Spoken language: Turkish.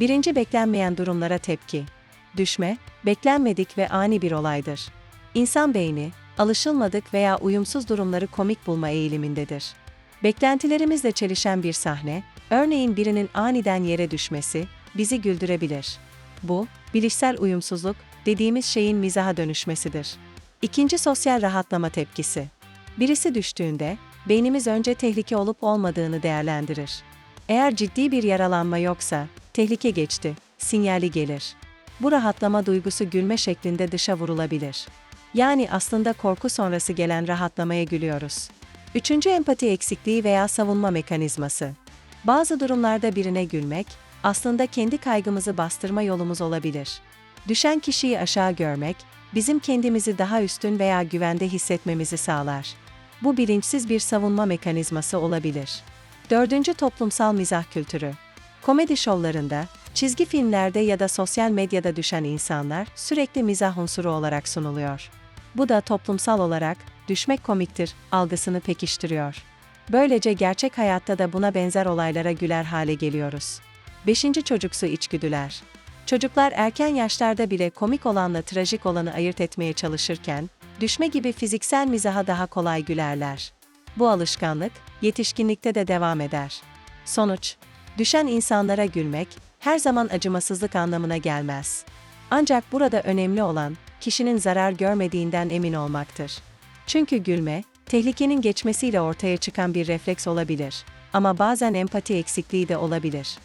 Birinci beklenmeyen durumlara tepki. Düşme, beklenmedik ve ani bir olaydır. İnsan beyni, alışılmadık veya uyumsuz durumları komik bulma eğilimindedir. Beklentilerimizle çelişen bir sahne, örneğin birinin aniden yere düşmesi, bizi güldürebilir. Bu, bilişsel uyumsuzluk dediğimiz şeyin mizaha dönüşmesidir. İkinci sosyal rahatlama tepkisi. Birisi düştüğünde, beynimiz önce tehlike olup olmadığını değerlendirir. Eğer ciddi bir yaralanma yoksa, tehlike geçti, sinyali gelir. Bu rahatlama duygusu gülme şeklinde dışa vurulabilir. Yani aslında korku sonrası gelen rahatlamaya gülüyoruz. Üçüncü empati eksikliği veya savunma mekanizması. Bazı durumlarda birine gülmek, aslında kendi kaygımızı bastırma yolumuz olabilir. Düşen kişiyi aşağı görmek, bizim kendimizi daha üstün veya güvende hissetmemizi sağlar. Bu bilinçsiz bir savunma mekanizması olabilir. Dördüncü toplumsal mizah kültürü. Komedi şovlarında, çizgi filmlerde ya da sosyal medyada düşen insanlar sürekli mizah unsuru olarak sunuluyor. Bu da toplumsal olarak düşmek komiktir algısını pekiştiriyor. Böylece gerçek hayatta da buna benzer olaylara güler hale geliyoruz. 5. Çocuksu içgüdüler. Çocuklar erken yaşlarda bile komik olanla trajik olanı ayırt etmeye çalışırken, düşme gibi fiziksel mizaha daha kolay gülerler. Bu alışkanlık, yetişkinlikte de devam eder. Sonuç, düşen insanlara gülmek, her zaman acımasızlık anlamına gelmez. Ancak burada önemli olan, kişinin zarar görmediğinden emin olmaktır. Çünkü gülme, tehlikenin geçmesiyle ortaya çıkan bir refleks olabilir. Ama bazen empati eksikliği de olabilir.